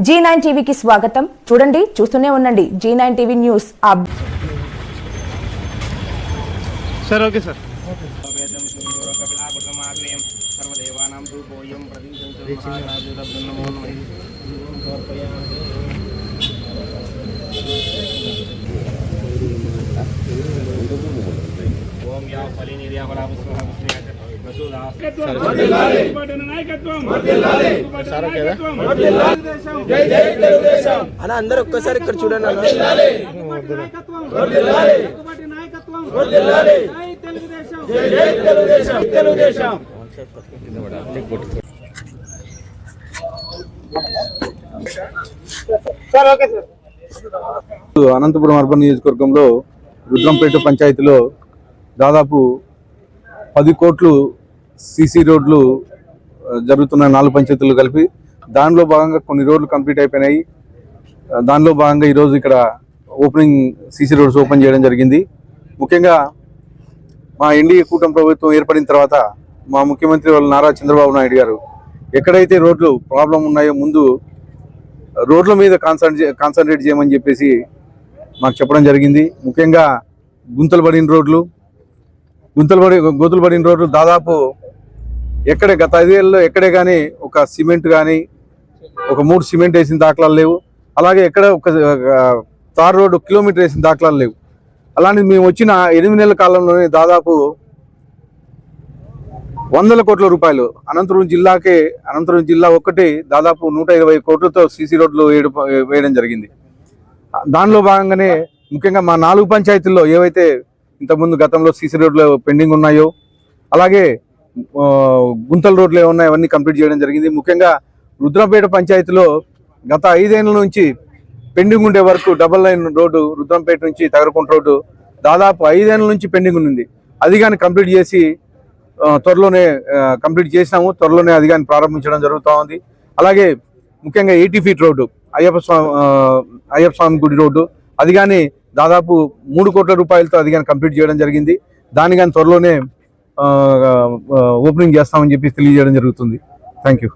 G nine టీవీకి స్వాగతం. చూడండి చూస్తూనే ఉండండి. G nine TV news sir okay sir. వేదం అలా అందరూ ఒక్కసారి ఇక్కడ చూడండి అనంతపురం అర్బన్ నియోజకవర్గంలో రుద్రంపేట పంచాయతీలో దాదాపు పది కోట్లు సీసీ రోడ్లు జరుగుతున్న నాలుగు పంచాయతీలు కలిపి దానిలో భాగంగా కొన్ని రోడ్లు కంప్లీట్ అయిపోయినాయి. దానిలో భాగంగా ఈరోజు ఇక్కడ ఓపెనింగ్ సీసీ రోడ్స్ ఓపెన్ చేయడం జరిగింది. ముఖ్యంగా మా ఎన్డీఏ కూటమి ప్రభుత్వం ఏర్పడిన తర్వాత మా ముఖ్యమంత్రి వాళ్ళు నారా చంద్రబాబు నాయుడు గారు ఎక్కడైతే రోడ్లు ప్రాబ్లం ఉన్నాయో ముందు రోడ్ల మీద కాన్సన్ట్రే కాన్సన్ట్రేట్ చేయమని చెప్పేసి మాకు చెప్పడం జరిగింది. ముఖ్యంగా గుంతలు పడిన రోడ్లు గుంతలు పడి గోతులు పడిన రోడ్లు దాదాపు ఎక్కడే గత ఐదేళ్ళలో ఎక్కడే కానీ ఒక సిమెంట్ కానీ ఒక మూడు సిమెంట్ వేసిన దాఖలాలు లేవు. అలాగే ఎక్కడ ఒక తారు తార్ రోడ్డు కిలోమీటర్ వేసిన దాఖలాలు లేవు. అలాంటిది మేము వచ్చిన ఎనిమిది నెలల కాలంలోనే దాదాపు వందల కోట్ల రూపాయలు అనంతపురం జిల్లాకే అనంతపురం జిల్లా ఒక్కటి దాదాపు నూట ఇరవై కోట్లతో సీసీ రోడ్లు వేయడం వేయడం జరిగింది. దానిలో భాగంగానే ముఖ్యంగా మా నాలుగు పంచాయతీల్లో ఏవైతే ఇంతకుముందు గతంలో సీసీ రోడ్లు పెండింగ్ ఉన్నాయో అలాగే గుంతల రోడ్లు ఏమున్నాయో అవన్నీ కంప్లీట్ చేయడం జరిగింది. ముఖ్యంగా రుద్రంపేట పంచాయతీలో గత ఐదేళ్ళ నుంచి పెండింగ్ ఉండే వరకు డబల్ లైన్ రోడ్డు రుద్రంపేట నుంచి తగరకుంట రోడ్డు దాదాపు ఐదేళ్ళ నుంచి పెండింగ్ ఉంది. అది కానీ కంప్లీట్ చేసి త్వరలోనే కంప్లీట్ చేసినాము. త్వరలోనే అది కానీ ప్రారంభించడం జరుగుతూ ఉంది. అలాగే ముఖ్యంగా eighty feet road Ayyappa Swamy Ayyappa Swamy గుడి రోడ్డు అది కానీ దాదాపు మూడు కోట్ల రూపాయలతో అది కానీ కంప్లీట్ చేయడం జరిగింది. దాన్ని కానీ త్వరలోనే ఓపెనింగ్ చేస్తామని చెప్పి తెలియజేయడం జరుగుతుంది. Thank you.